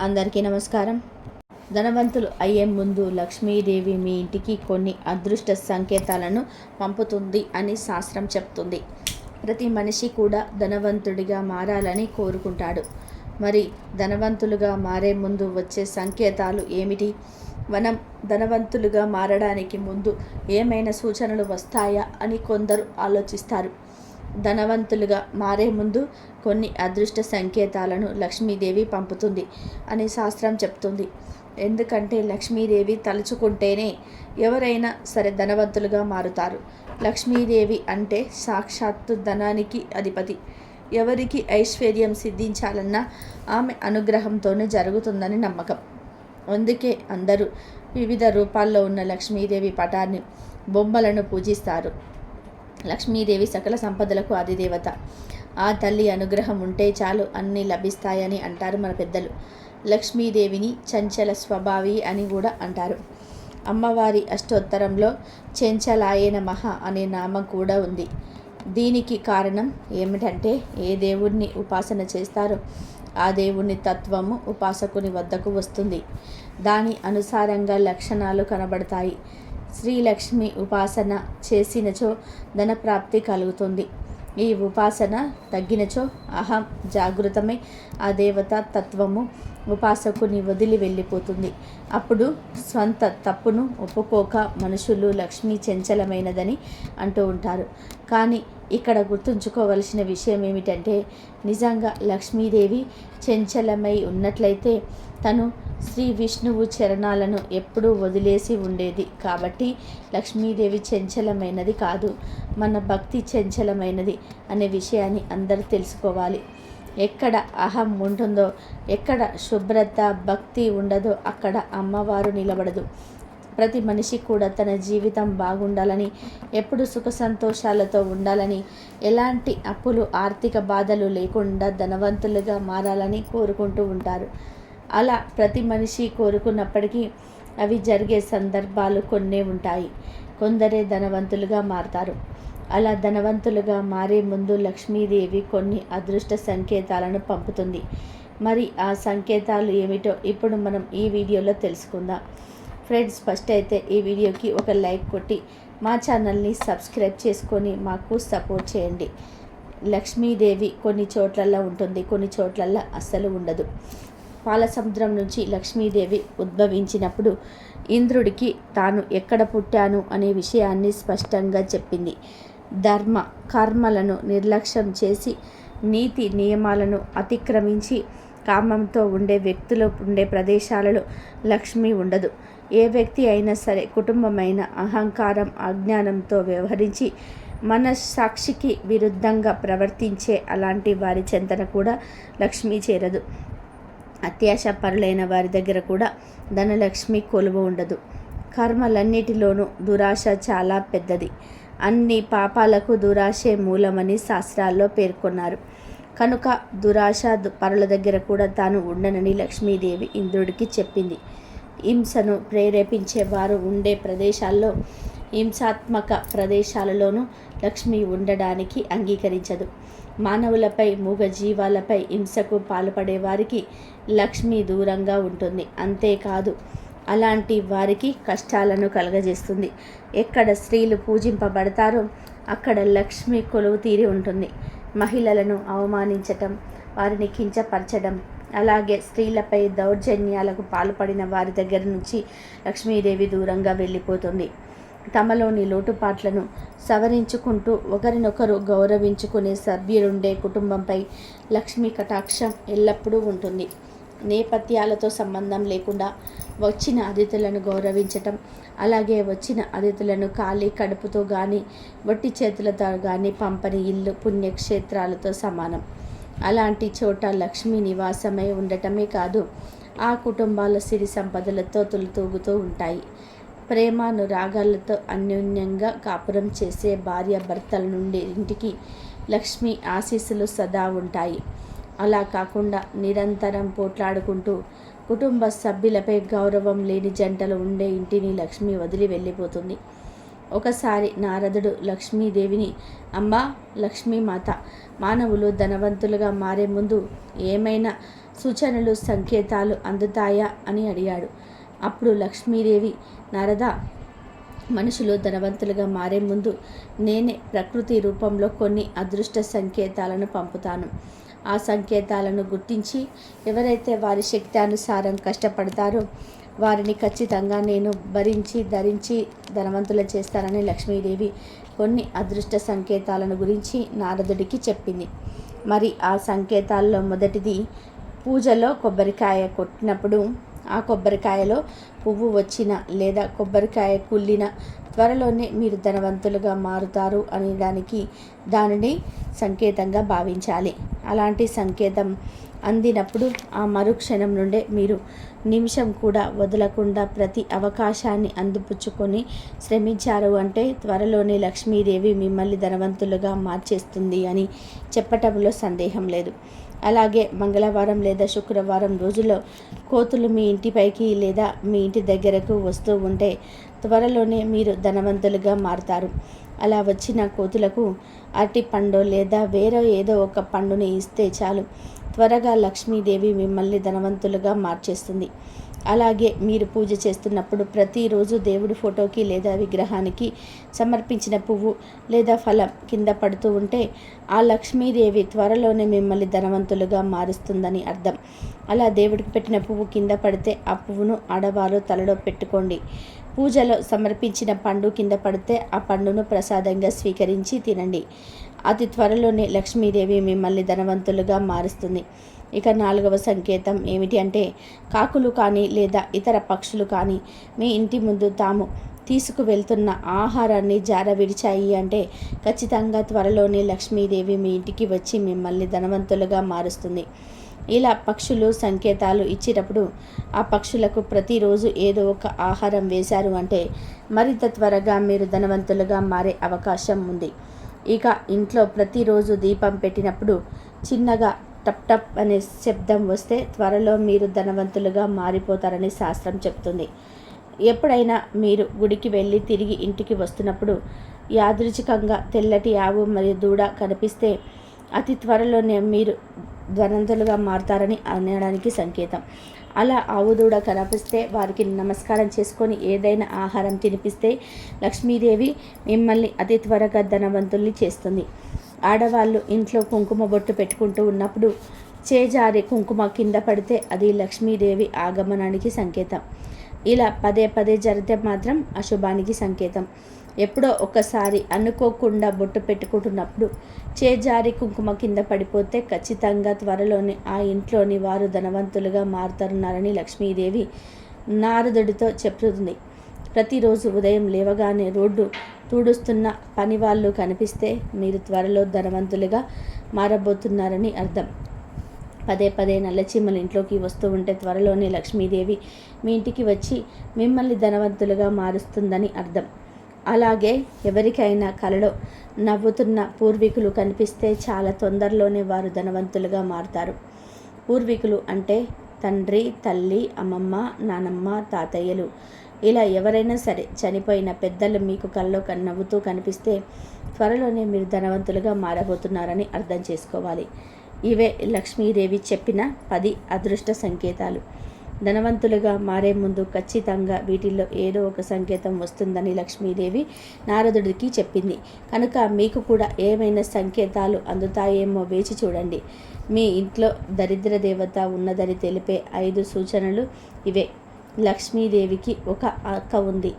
అందరికీ నమస్కారం. ధనవంతులు అయ్యే ముందు లక్ష్మీదేవి మీ ఇంటికి కొన్ని అదృష్ట సంకేతాలను పంపుతుంది అని శాస్త్రం చెప్తుంది. ప్రతి మనిషి కూడా ధనవంతుడిగా మారాలని కోరుకుంటాడు. మరి ధనవంతులుగా మారే ముందు వచ్చే సంకేతాలు ఏమిటి? మనం ధనవంతులుగా మారడానికి ముందు ఏమైనా సూచనలు వస్తాయా అని కొందరు ఆలోచిస్తారు. ధనవంతులుగా మారే ముందు కొన్ని అదృష్ట సంకేతాలను లక్ష్మీదేవి పంపుతుంది అని శాస్త్రం చెప్తుంది. ఎందుకంటే లక్ష్మీదేవి తలుచుకుంటేనే ఎవరైనా సరే ధనవంతులుగా మారుతారు. లక్ష్మీదేవి అంటే సాక్షాత్తు ధనానికి అధిపతి. ఎవరికి ఐశ్వర్యం సిద్ధించాలన్నా ఆమె అనుగ్రహంతోనే జరుగుతుందని నమ్మకం. అందుకే అందరూ వివిధ రూపాల్లో ఉన్న లక్ష్మీదేవి పటాన్ని బొమ్మలను పూజిస్తారు. లక్ష్మీదేవి సకల సంపదలకు ఆదిదేవత ఆ తల్లి అనుగ్రహం ఉంటే చాలు అన్నీ లభిస్తాయని అంటారు మన పెద్దలు. లక్ష్మీదేవిని చంచల స్వభావి అని కూడా అంటారు. అమ్మవారి అష్టోత్తరంలో చెంచలాయన మహా అనే నామం కూడా ఉంది. దీనికి కారణం ఏమిటంటే ఏ దేవుణ్ణి ఉపాసన చేస్తారో ఆ దేవుని తత్వము ఉపాసకుని వద్దకు వస్తుంది. దాని అనుసారంగా లక్షణాలు కనబడతాయి. శ్రీలక్ష్మి ఉపాసన చేసినచో ధనప్రాప్తి కలుగుతుంది. ఈ ఉపాసన తగ్గినచో అహం జాగృతమై ఆ దేవత తత్వము ఉపాసకుని వదిలి వెళ్ళిపోతుంది. అప్పుడు స్వంత తప్పును ఒప్పుకోక మనుషులు లక్ష్మీ చంచలమైనదని అంటూ ఉంటారు. కానీ ఇక్కడ గుర్తుంచుకోవలసిన విషయం ఏమిటంటే నిజంగా లక్ష్మీదేవి చంచలమై ఉన్నట్లయితే తను శ్రీ విష్ణువు చరణాలను ఎప్పుడూ వదిలేసి ఉండేది. కాబట్టి లక్ష్మీదేవి చంచలమైనది కాదు మన భక్తి చంచలమైనది అనే విషయాన్ని అందరూ తెలుసుకోవాలి. ఎక్కడ అహం ఉంటుందో ఎక్కడ శుభ్రత భక్తి ఉండదో అక్కడ అమ్మవారు నిలబడదు. ప్రతి మనిషి కూడా తన జీవితం బాగుండాలని ఎప్పుడు సుఖ సంతోషాలతో ఉండాలని ఎలాంటి అప్పులు ఆర్థిక బాధలు లేకుండా ధనవంతులుగా మారాలని కోరుకుంటూ ఉంటారు. అలా ప్రతి మనిషి కోరుకున్నప్పటికీ అవి జరిగే సందర్భాలు కొన్నే ఉంటాయి. కొందరే ధనవంతులుగా మారతారు. అలా ధనవంతులుగా మారే ముందు లక్ష్మీదేవి కొన్ని అదృష్ట సంకేతాలను పంపుతుంది. మరి ఆ సంకేతాలు ఏమిటో ఇప్పుడు మనం ఈ వీడియోలో తెలుసుకుందాం. ఫ్రెండ్స్ ఫస్ట్ అయితే ఈ వీడియోకి ఒక లైక్ కొట్టి మా ఛానల్ని సబ్స్క్రైబ్ చేసుకొని మాకు సపోర్ట్ చేయండి. లక్ష్మీదేవి కొన్ని చోట్లల్లో ఉంటుంది కొన్ని చోట్లల్లో అస్సలు ఉండదు. పాల సముద్రం నుంచి లక్ష్మీదేవి ఉద్భవించినప్పుడు ఇంద్రుడికి తాను ఎక్కడ పుట్టాను అనే విషయాన్ని స్పష్టంగా చెప్పింది. ధర్మ కర్మలను నిర్లక్ష్యం చేసి నీతి నియమాలను అతిక్రమించి కామంతో ఉండే వ్యక్తులు ఉండే ప్రదేశాలలో లక్ష్మి ఉండదు. ఏ వ్యక్తి అయినా సరే కుటుంబమైన అహంకారం అజ్ఞానంతో వ్యవహరించి మన సాక్షికి విరుద్ధంగా ప్రవర్తించే అలాంటి వారి చెంతన కూడా లక్ష్మి చేరదు. అత్యాశ పరులైన వారి దగ్గర కూడా ధనలక్ష్మి కొలువు ఉండదు. కర్మలన్నిటిలోనూ దురాశ చాలా పెద్దది. అన్ని పాపాలకు దురాశే మూలమని శాస్త్రాల్లో పేర్కొన్నారు. కనుక దురాశ పరుల దగ్గర కూడా తాను ఉండనని లక్ష్మీదేవి ఇంద్రుడికి చెప్పింది. హింసను ప్రేరేపించే వారు ఉండే ప్రదేశాల్లో హింసాత్మక ప్రదేశాలలోనూ లక్ష్మి ఉండడానికి అంగీకరించదు. మానవులపై మూగ జీవాలపై హింసకు పాల్పడే వారికి లక్ష్మి దూరంగా ఉంటుంది. అంతేకాదు అలాంటి వారికి కష్టాలను కలగజేస్తుంది. ఎక్కడ స్త్రీలు పూజింపబడతారో అక్కడ లక్ష్మి కొలువు తీరి ఉంటుంది. మహిళలను అవమానించటం వారిని కించపరచడం అలాగే స్త్రీలపై దౌర్జన్యాలకు పాల్పడిన వారి దగ్గర నుంచి లక్ష్మీదేవి దూరంగా వెళ్ళిపోతుంది. తమలోని లోటుపాట్లను సవరించుకుంటూ ఒకరినొకరు గౌరవించుకునే సభ్యులుండే కుటుంబంపై లక్ష్మీ కటాక్షం ఎల్లప్పుడూ ఉంటుంది. నేపథ్యాలతో సంబంధం లేకుండా వచ్చిన అతిథులను గౌరవించటం అలాగే వచ్చిన అతిథులను ఖాళీ కడుపుతో కానీ వట్టి చేతులతో కానీ పంపని ఇల్లు పుణ్యక్షేత్రాలతో సమానం. అలాంటి చోట లక్ష్మీ నివాసమై ఉండటమే కాదు ఆ కుటుంబాల సిరి సంపదలతో తొలితూగుతూ ఉంటాయి. ప్రేమానురాగాలతో అన్యోన్యంగా కాపురం చేసే భార్య భర్తల నుండి ఇంటికి లక్ష్మి ఆశీస్సులు సదా ఉంటాయి. అలా కాకుండా నిరంతరం పోట్లాడుకుంటూ కుటుంబ సభ్యులపై గౌరవం లేని జంటలు ఉండే ఇంటిని లక్ష్మి వదిలి వెళ్ళిపోతుంది. ఒకసారి నారదుడు లక్ష్మీదేవిని అమ్మా లక్ష్మీమాత మానవులు ధనవంతులుగా మారే ముందు ఏమైనా సూచనలు సంకేతాలు అందుతాయా అని అడిగాడు. అప్పుడు లక్ష్మీదేవి నారద మనుషులు ధనవంతులుగా మారే ముందు నేనే ప్రకృతి రూపంలో కొన్ని అదృష్ట సంకేతాలను పంపుతాను. ఆ సంకేతాలను గుర్తించి ఎవరైతే వారి శక్తి అనుసారం కష్టపడతారో వారిని ఖచ్చితంగా నేను భరించి ధరించి ధనవంతులు చేస్తానని లక్ష్మీదేవి కొన్ని అదృష్ట సంకేతాలను గురించి నారదుడికి చెప్పింది. మరి ఆ సంకేతాల్లో మొదటిది పూజలో కొబ్బరికాయ కొట్టినప్పుడు ఆ కొబ్బరికాయలో పువ్వు వచ్చిన లేదా కొబ్బరికాయ కుళ్ళిన త్వరలోనే మీరు ధనవంతులుగా మారుతారు అనేదానికి దానిని సంకేతంగా భావించాలి. అలాంటి సంకేతం అందినప్పుడు ఆ మరుక్షణం నుండే మీరు నిమిషం కూడా వదలకుండా ప్రతి అవకాశాన్ని అందిపుచ్చుకొని శ్రమించారు అంటే త్వరలోనే లక్ష్మీదేవి మిమ్మల్ని ధనవంతులుగా మార్చేస్తుంది అని చెప్పటంలో సందేహం లేదు. అలాగే మంగళవారం లేదా శుక్రవారం రోజుల్లో కోతులు మీ ఇంటిపైకి లేదా మీ ఇంటి దగ్గరకు వస్తూ ఉంటే త్వరలోనే మీరు ధనవంతులుగా మారుతారు. అలా వచ్చిన కోతులకు అరటి పండు లేదా వేరే ఏదో ఒక పండుని ఇస్తే చాలు. త్వరగా లక్ష్మీదేవి మిమ్మల్ని ధనవంతులుగా మార్చేస్తుంది. అలాగే మీరు పూజ చేస్తున్నప్పుడు ప్రతిరోజు దేవుడి ఫోటోకి లేదా విగ్రహానికి సమర్పించిన పువ్వు లేదా ఫలం కింద పడుతూ ఉంటే ఆ లక్ష్మీదేవి త్వరలోనే మిమ్మల్ని ధనవంతులుగా మారుస్తుందని అర్థం. అలా దేవుడికి పెట్టిన పువ్వు కింద పడితే ఆ పువ్వును ఆడవారు తలలో పెట్టుకోండి. పూజలో సమర్పించిన పండు కింద పడితే ఆ పండును ప్రసాదంగా స్వీకరించి తినండి. అతి త్వరలోనే లక్ష్మీదేవి మిమ్మల్ని ధనవంతులుగా మారుస్తుంది. ఇక నాలుగవ సంకేతం ఏమిటి అంటే కాకులు కానీ లేదా ఇతర పక్షులు కానీ మీ ఇంటి ముందు తాము తీసుకువెళ్తున్న ఆహారాన్ని జార విడిచాయి అంటే ఖచ్చితంగా త్వరలోనే లక్ష్మీదేవి మీ ఇంటికి వచ్చి మిమ్మల్ని ధనవంతులుగా మారుస్తుంది. ఇలా పక్షులు సంకేతాలు ఇచ్చినప్పుడు ఆ పక్షులకు ప్రతిరోజు ఏదో ఒక ఆహారం వేశారు అంటే మరింత త్వరగా మీరు ధనవంతులుగా మారే అవకాశం ఉంది. ఇక ఇంట్లో ప్రతిరోజు దీపం పెట్టినప్పుడు చిన్నగా టప్ టప్ అనే శబ్దం వస్తే త్వరలో మీరు ధనవంతులుగా మారిపోతారని శాస్త్రం చెప్తుంది. ఎప్పుడైనా మీరు గుడికి వెళ్ళి తిరిగి ఇంటికి వస్తున్నప్పుడు యాదృచ్ఛికంగా తెల్లటి ఆవు మరియు దూడ కనిపిస్తే అతి త్వరలోనే మీరు ధనవంతులుగా మారుతారని అనడానికి సంకేతం. అలా ఆవు దూడ కనిపిస్తే వారికి నమస్కారం చేసుకొని ఏదైనా ఆహారం తినిపిస్తే లక్ష్మీదేవి మిమ్మల్ని అతి త్వరగా ధనవంతుల్ని చేస్తుంది. ఆడవాళ్ళు ఇంట్లో కుంకుమ బొట్టు పెట్టుకుంటూ ఉన్నప్పుడు చేజారి కుంకుమ కింద పడితే అది లక్ష్మీదేవి ఆగమనానికి సంకేతం. ఇలా పదే పదే జరిగితే మాత్రం అశుభానికి సంకేతం. ఎప్పుడో ఒకసారి అనుకోకుండా బొట్టు పెట్టుకుంటున్నప్పుడు చేజారి కుంకుమ కింద పడిపోతే ఖచ్చితంగా త్వరలోనే ఆ ఇంట్లోని వారు ధనవంతులుగా మారుతారన్నారని లక్ష్మీదేవి నారదుడితో చెప్తుంది. ప్రతిరోజు ఉదయం లేవగానే రోడ్డు తుడుస్తున్న పని వాళ్ళు కనిపిస్తే మీరు త్వరలో ధనవంతులుగా మారబోతున్నారని అర్థం. పదే పదే నల్లచీమలు ఇంట్లోకి వస్తూ ఉంటే త్వరలోనే లక్ష్మీదేవి మీ ఇంటికి వచ్చి మిమ్మల్ని ధనవంతులుగా మారుస్తుందని అర్థం. అలాగే ఎవరికైనా కలలో నవ్వుతున్న పూర్వీకులు కనిపిస్తే చాలా తొందరలోనే వారు ధనవంతులుగా మారుతారు. పూర్వీకులు అంటే తండ్రి తల్లి అమ్మమ్మ నానమ్మ తాతయ్యలు. ఇలా ఎవరైనా సరే చనిపోయిన పెద్దలు మీకు కళ్ళలో నవ్వుతూ కనిపిస్తే త్వరలోనే మీరు ధనవంతులుగా మారబోతున్నారని అర్థం చేసుకోవాలి. ఇవే లక్ష్మీదేవి చెప్పిన పది అదృష్ట సంకేతాలు. ధనవంతులుగా మారే ముందు ఖచ్చితంగా వీటిల్లో ఏదో ఒక సంకేతం వస్తుందని లక్ష్మీదేవి నారదుడికి చెప్పింది. కనుక మీకు కూడా ఏమైనా సంకేతాలు అందుతాయేమో వేచి చూడండి. మీ ఇంట్లో దరిద్ర దేవత ఉన్నదని తెలిపే ఐదు సూచనలు ఇవే. లక్ష్మీదేవికి ఒక అక్క ఉంది.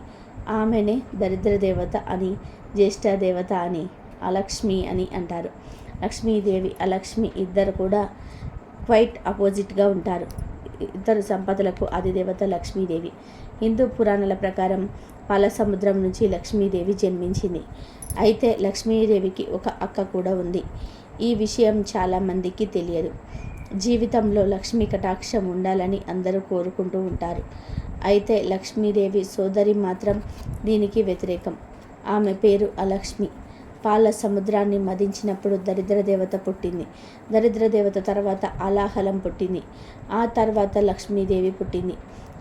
ఆమెనే దరిద్ర దేవత అని జ్యేష్ఠ దేవత అని అలక్ష్మి అని అంటారు. లక్ష్మీదేవి అలక్ష్మి ఇద్దరు కూడా క్వైట్ అపోజిట్గా ఉంటారు. ఇద్దరు సంపదలకు అధిదేవత లక్ష్మీదేవి. హిందూ పురాణాల ప్రకారం పాల సముద్రం నుంచి లక్ష్మీదేవి జన్మించింది. అయితే లక్ష్మీదేవికి ఒక అక్క కూడా ఉంది. ఈ విషయం చాలామందికి తెలియదు. జీవితంలో లక్ష్మీ కటాక్షం ఉండాలని అందరూ కోరుకుంటూ ఉంటారు. అయితే లక్ష్మీదేవి సోదరి మాత్రం దీనికి వ్యతిరేకం. ఆమె పేరు అలక్ష్మి. పాల సముద్రాన్ని మదించినప్పుడు దరిద్ర దేవత పుట్టింది. దరిద్ర దేవత తర్వాత అలాహలం పుట్టింది. ఆ తర్వాత లక్ష్మీదేవి పుట్టింది.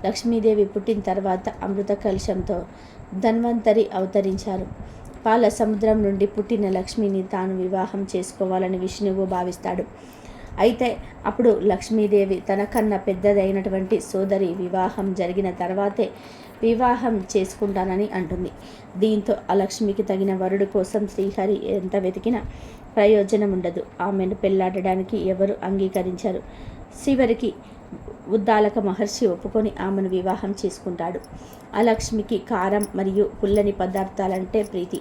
లక్ష్మీదేవి పుట్టిన తర్వాత అమృత కలశంతో ధన్వంతరి అవతరించారు. పాల సముద్రం నుండి పుట్టిన లక్ష్మిని తాను వివాహం చేసుకోవాలని విష్ణువు భావిస్తాడు. అయితే అప్పుడు లక్ష్మీదేవి తనకన్నా పెద్దదైనటువంటి సోదరి వివాహం జరిగిన తర్వాతే వివాహం చేసుకుంటానని అంటుంది. దీంతో అలక్ష్మికి తగిన వరుడు కోసం శ్రీహరి ఎంత వెతికినా ప్రయోజనం ఉండదు. ఆమెను పెళ్ళాడడానికి ఎవరు అంగీకరించారు. చివరికి ఉద్దాలక మహర్షి ఒప్పుకొని ఆమెను వివాహం చేసుకుంటాడు. అలక్ష్మికి కారం మరియు పుల్లని పదార్థాలంటే ప్రీతి.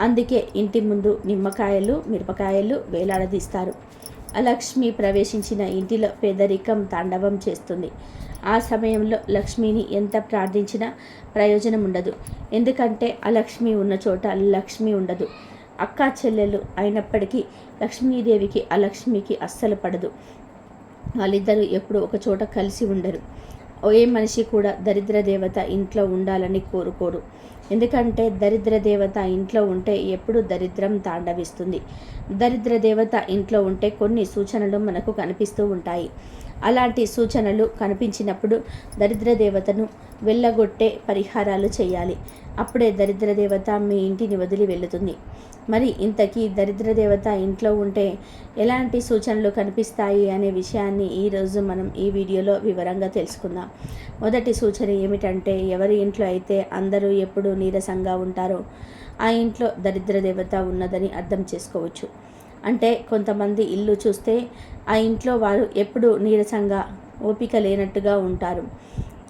అందుకే ఇంటి ముందు నిమ్మకాయలు మిరపకాయలు వేలాడదీస్తారు. లక్ష్మి ప్రవేశించిన ఇంటిలో పేదరికం తాండవం చేస్తుంది. ఆ సమయంలో లక్ష్మిని ఎంత ప్రార్థించినా ప్రయోజనం ఉండదు ఎందుకంటే అలక్ష్మి ఉన్న చోట లక్ష్మి ఉండదు. అక్క చెల్లెలు అయినప్పటికీ లక్ష్మీదేవికి అలక్ష్మికి అస్సలు పడదు. వాళ్ళిద్దరూ ఎప్పుడు ఒక చోట కలిసి ఉండరు. ఏ మనిషి కూడా దరిద్ర దేవత ఇంట్లో ఉండాలని కోరుకోరు. ఎందుకంటే దరిద్ర దేవత ఇంట్లో ఉంటే ఎప్పుడు దరిద్రం తాండవిస్తుంది. దరిద్ర దేవత ఇంట్లో ఉంటే కొన్ని సూచనలు మనకు కనిపిస్తూ ఉంటాయి. అలాంటి సూచనలు కనిపించినప్పుడు దరిద్ర దేవతను వెళ్ళగొట్టే పరిహారాలు చేయాలి. అప్పుడే దరిద్ర దేవత మీ ఇంటిని వదిలి వెళుతుంది. మరి ఇంతకీ దరిద్ర దేవత ఇంట్లో ఉంటే ఎలాంటి సూచనలు కనిపిస్తాయి అనే విషయాన్ని ఈరోజు మనం ఈ వీడియోలో వివరంగా తెలుసుకుందాం. మొదటి సూచన ఏమిటంటే ఎవరి ఇంట్లో అయితే అందరూ ఎప్పుడు నీరసంగా ఉంటారో ఆ ఇంట్లో దరిద్ర దేవత ఉన్నదని అర్థం చేసుకోవచ్చు. అంటే కొంతమంది ఇల్లు చూస్తే ఆ ఇంట్లో వారు ఎప్పుడు నీరసంగా ఓపిక లేనట్టుగా ఉంటారు.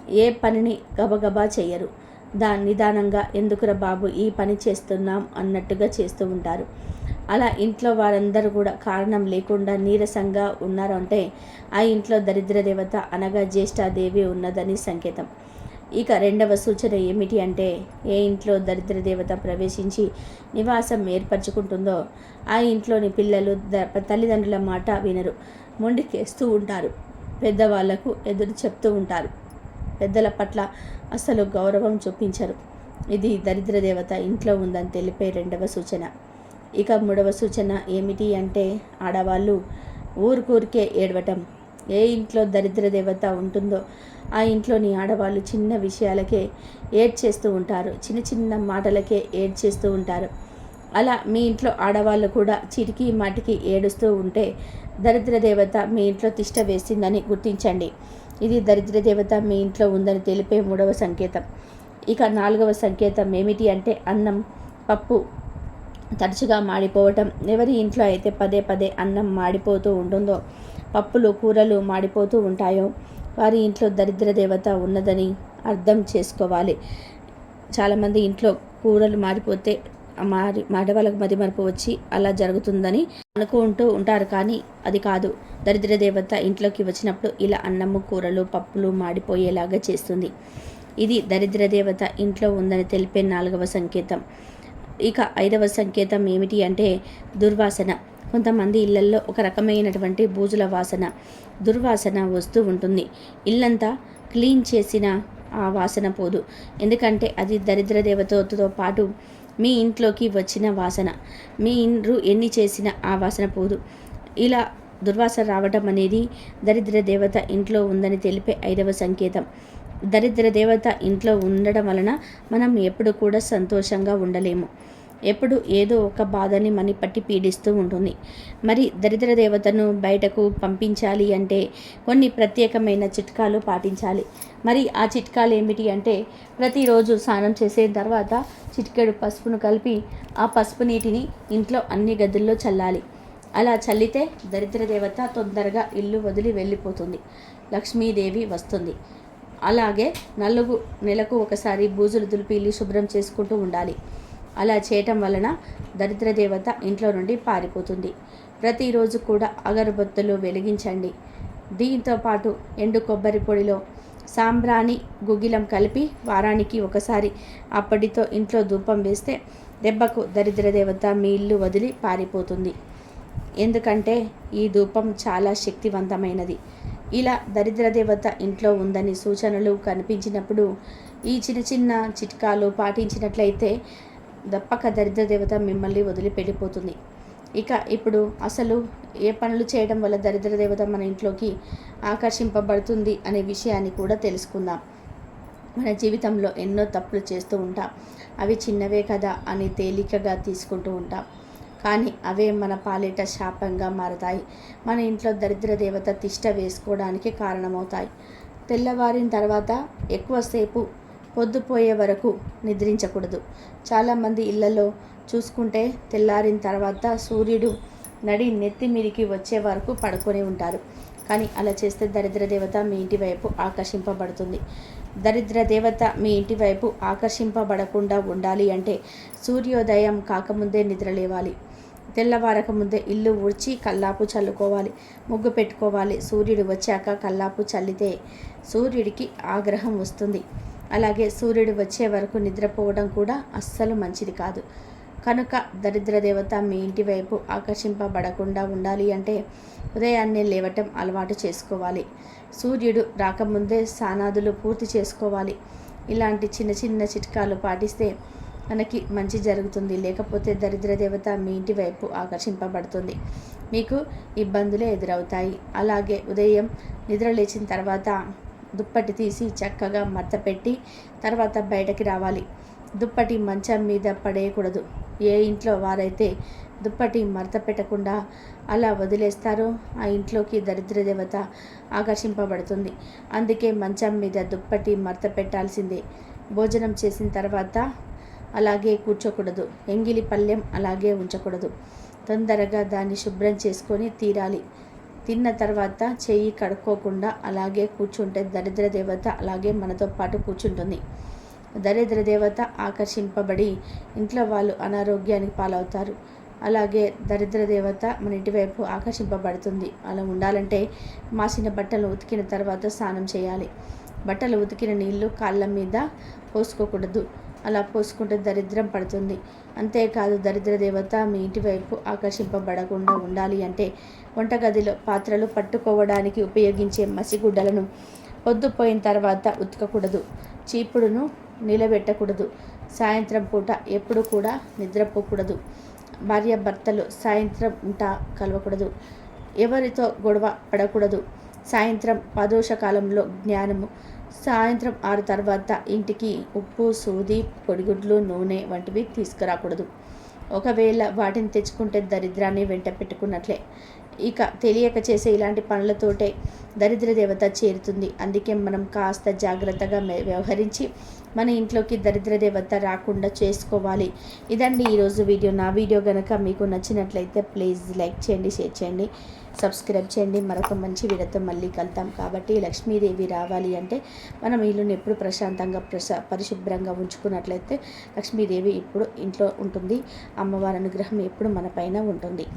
ఏ పనిని గబగబా చేయరు దా నిదానంగా ఎందుకురా బాబు ఈ పని చేస్తున్నాం అన్నట్టుగా చేస్తూ ఉంటారు. అలా ఇంట్లో వారందరూ కూడా కారణం లేకుండా నీరసంగా ఉన్నారంటే ఆ ఇంట్లో దరిద్ర దేవత అనగా జ్యేష్ఠాదేవి ఉన్నదని సంకేతం. ఇక రెండవ సూచన ఏమిటి అంటే ఏ ఇంట్లో దరిద్ర దేవత ప్రవేశించి నివాసం ఏర్పరచుకుంటుందో ఆ ఇంట్లోని పిల్లలు తల్లిదండ్రుల మాట వినరు. మొండికేస్తూ ఉంటారు. పెద్దవాళ్ళకు ఎదురు చెప్తూ ఉంటారు. పెద్దల పట్ల అసలు గౌరవం చూపించరు. ఇది దరిద్ర దేవత ఇంట్లో ఉందని తెలిపే రెండవ సూచన. ఇక మూడవ సూచన ఏమిటి అంటే ఆడవాళ్ళు ఊరికూరికే ఏడవటం. ఏ ఇంట్లో దరిద్ర దేవత ఉంటుందో ఆ ఇంట్లోని ఆడవాళ్ళు చిన్న విషయాలకే ఏడ్ చేస్తూ ఉంటారు. చిన్న చిన్న మాటలకే ఏడ్ చేస్తూ ఉంటారు. అలా మీ ఇంట్లో ఆడవాళ్ళు కూడా చిటికి మాటికి ఏడుస్తూ ఉంటే దరిద్ర దేవత మీ ఇంట్లో తిష్ట వేసిందని గుర్తించండి. ఇది దరిద్ర దేవత మీ ఇంట్లో ఉందని తెలిపే మూడవ సంకేతం. ఇక నాలుగవ సంకేతం ఏమిటి అంటే అన్నం పప్పు తరచుగా మాడిపోవటం. ఎవరి ఇంట్లో అయితే పదే పదే అన్నం మాడిపోతూ ఉంటుందో పప్పులు కూరలు మాడిపోతూ ఉంటాయో వారి ఇంట్లో దరిద్ర దేవత ఉన్నదని అర్థం చేసుకోవాలి. చాలామంది ఇంట్లో కూరలు మారిపోతే మారి మాడవాళ్ళకు మది మరపు వచ్చి అలా జరుగుతుందని అనుకుంటూ ఉంటారు కానీ అది కాదు. దరిద్ర దేవత ఇంట్లోకి వచ్చినప్పుడు ఇలా అన్నము కూరలు పప్పులు మాడిపోయేలాగా చేస్తుంది. ఇది దరిద్ర దేవత ఇంట్లో ఉందని తెలిపే నాలుగవ సంకేతం. ఇక ఐదవ సంకేతం ఏమిటి అంటే దుర్వాసన. కొంతమంది ఇళ్ళల్లో ఒక రకమైనటువంటి బూజుల వాసన దుర్వాసన వస్తూ ఉంటుంది. ఇల్లంతా క్లీన్ చేసిన ఆ వాసన పోదు. ఎందుకంటే అది దరిద్ర దేవతతో పాటు మీ ఇంట్లోకి వచ్చిన వాసన. మీ ఇండ్రు ఎన్ని చేసిన ఆ వాసన పోదు. ఇలా దుర్వాసన రావటం అనేది దరిద్ర దేవత ఇంట్లో ఉందని తెలిపే ఐదవ సంకేతం. దరిద్ర దేవత ఇంట్లో ఉండడం వలన మనం ఎప్పుడు కూడా సంతోషంగా ఉండలేము. ఎప్పుడు ఏదో ఒక బాధని మణిపట్టి పీడిస్తూ ఉంటుంది. మరి దరిద్ర దేవతను బయటకు పంపించాలి అంటే కొన్ని ప్రత్యేకమైన చిట్కాలు పాటించాలి. మరి ఆ చిట్కాలు ఏమిటి అంటే ప్రతిరోజు స్నానం చేసే తర్వాత చిటికెడు పసుపును కలిపి ఆ పసుపు నీటిని ఇంట్లో అన్ని గదుల్లో చల్లాలి. అలా చల్లితే దరిద్ర దేవత తొందరగా ఇల్లు వదిలి వెళ్ళిపోతుంది. లక్ష్మీదేవి వస్తుంది. అలాగే నలుగు నెలకు ఒకసారి బూజులు దులిపి ఇల్లు శుభ్రం చేసుకుంటూ ఉండాలి. అలా చేయటం వలన దరిద్ర దేవత ఇంట్లో నుండి పారిపోతుంది. ప్రతిరోజు కూడా అగరబత్తులు వెలిగించండి. దీంతో పాటు ఎండు కొబ్బరి పొడిలో సాంబ్రాణి గుగ్గిలం కలిపి వారానికి ఒకసారి అప్పటితో ఇంట్లో ధూపం వేస్తే దెబ్బకు దరిద్ర దేవత మీ ఇల్లు వదిలి పారిపోతుంది. ఎందుకంటే ఈ ధూపం చాలా శక్తివంతమైనది. ఇలా దరిద్ర దేవత ఇంట్లో ఉందని సూచనలు కనిపించినప్పుడు ఈ చిన్న చిన్న చిట్కాలు పాటించినట్లయితే దప్పక దరిద్ర దేవత మిమ్మల్ని వదిలిపెళ్ళిపోతుంది ఇక ఇప్పుడు అసలు ఏ పనులు చేయడం వల్ల దరిద్ర దేవత మన ఇంట్లోకి ఆకర్షింపబడుతుంది అనే విషయాన్ని కూడా తెలుసుకుందాం. మన జీవితంలో ఎన్నో తప్పులు చేస్తూ ఉంటాం. అవి చిన్నవే కదా అని తేలికగా తీసుకుంటూ ఉంటాం. కానీ అవే మన పాలిట శాపంగా మారతాయి. మన ఇంట్లో దరిద్ర దేవత తిష్ట వేసుకోవడానికి కారణమవుతాయి. తెల్లవారిన తర్వాత ఎక్కువసేపు పొద్దుపోయే వరకు నిద్రించకూడదు. చాలామంది ఇళ్ళలో చూసుకుంటే తెల్లారిన తర్వాత సూర్యుడు నడి నెత్తి మీదికి వచ్చే వరకు పడుకొని ఉంటారు. కానీ అలా చేస్తే దరిద్ర దేవత మీ ఇంటి వైపు ఆకర్షింపబడుతుంది. దరిద్ర దేవత మీ ఇంటి వైపు ఆకర్షింపబడకుండా ఉండాలి అంటే సూర్యోదయం కాకముందే నిద్ర లేవాలి తెల్లవారక ముందే ఇల్లు ఊడ్చి కల్లాపు చల్లుకోవాలి. ముగ్గు పెట్టుకోవాలి. సూర్యుడు వచ్చాక కల్లాపు చల్లితే సూర్యుడికి ఆగ్రహం వస్తుంది. అలాగే సూర్యుడు వచ్చే వరకు నిద్రపోవడం కూడా అస్సలు మంచిది కాదు. కనుక దరిద్ర దేవత మీ ఇంటి వైపు ఆకర్షింపబడకుండా ఉండాలి అంటే ఉదయాన్నే లేవటం అలవాటు చేసుకోవాలి. సూర్యుడు రాకముందే స్నానాదులు పూర్తి చేసుకోవాలి. ఇలాంటి చిన్న చిన్న చిట్కాలు పాటిస్తే మనకి మంచి జరుగుతుంది. లేకపోతే దరిద్ర దేవత మీ ఇంటి వైపు ఆకర్షింపబడుతుంది. మీకు ఇబ్బందులే ఎదురవుతాయి. అలాగే ఉదయం నిద్ర లేచిన తర్వాత దుప్పటి తీసి చక్కగా మడతపెట్టి తర్వాత బయటకి రావాలి. దుప్పటి మంచం మీద పడేయకూడదు. ఏ ఇంట్లో వారైతే దుప్పటి మడత పెట్టకుండా అలా వదిలేస్తారో ఆ ఇంట్లోకి దరిద్ర దేవత ఆకర్షింపబడుతుంది. అందుకే మంచం మీద దుప్పటి మడత పెట్టాల్సిందే. భోజనం చేసిన తర్వాత అలాగే కూర్చోకూడదు. ఎంగిలి పళ్ళెం అలాగే ఉంచకూడదు. తొందరగా దాన్ని శుభ్రం చేసుకొని తీరాలి. తిన్న తర్వాత చెయ్యి కడుక్కోకుండా అలాగే కూర్చుంటే దరిద్ర దేవత అలాగే మనతో పాటు కూర్చుంటుంది. దరిద్ర దేవత ఆకర్షింపబడి ఇంట్లో వాళ్ళు అనారోగ్యానికి పాలవుతారు. అలాగే దరిద్ర దేవత మన ఇంటి వైపు ఆకర్షింపబడుతుంది. అలా ఉండాలంటే మాసిన బట్టలు ఉతికిన తర్వాత స్నానం చేయాలి. బట్టలు ఉతికిన నీళ్ళు కాళ్ళ మీద పోసుకోకూడదు. అలా పోసుకుంటే దరిద్రం పడుతుంది. అంతేకాదు దరిద్ర దేవత మీ ఇంటి వైపు ఆకర్షింపబడకుండా ఉండాలి అంటే వంటగదిలో పాత్రలు పట్టుకోవడానికి ఉపయోగించే మసిగుడ్డలను పొద్దుపోయిన తర్వాత ఉతకకూడదు. చీపుడును నిలబెట్టకూడదు. సాయంత్రం పూట ఎప్పుడు కూడా నిద్రపోకూడదు. భార్య భర్తలు సాయంత్రం ఉంటా కలవకూడదు. ఎవరితో గొడవ పడకూడదు. సాయంత్రం పదోష కాలంలో జ్ఞానము సాయంత్రం ఆరు తర్వాత ఇంటికి ఉప్పు సూది పొడిగుడ్లు నూనె వంటివి తీసుకురాకూడదు. ఒకవేళ వాటిని తెచ్చుకుంటే దరిద్రాన్ని వెంట పెట్టుకున్నట్లే. ఇక తెలియక చేసే ఇలాంటి పనులతోటే దరిద్ర దేవత చేరుతుంది. అందుకే మనం కాస్త జాగ్రత్తగా వ్యవహరించి మన ఇంట్లోకి దరిద్ర దేవత రాకుండా చేసుకోవాలి. ఇదండి ఈరోజు వీడియో. నా వీడియో కనుక మీకు నచ్చినట్లయితే ప్లీజ్ లైక్ చేయండి షేర్ చేయండి. సబ్స్క్రైబ్ చేయండి. మరొక మంచి వీడియోతో మళ్ళీ కలుతాం కాబట్టి లక్ష్మీదేవి రావాలి అంటే మనం ఇల్లుని ఎప్పుడు ప్రశాంతంగా ప్రశ పరిశుభ్రంగా ఉంచుకున్నట్లయితే లక్ష్మీదేవి ఇప్పుడు ఇంట్లో ఉంటుంది. అమ్మవారి అనుగ్రహం ఎప్పుడు మన పైన ఉంటుంది.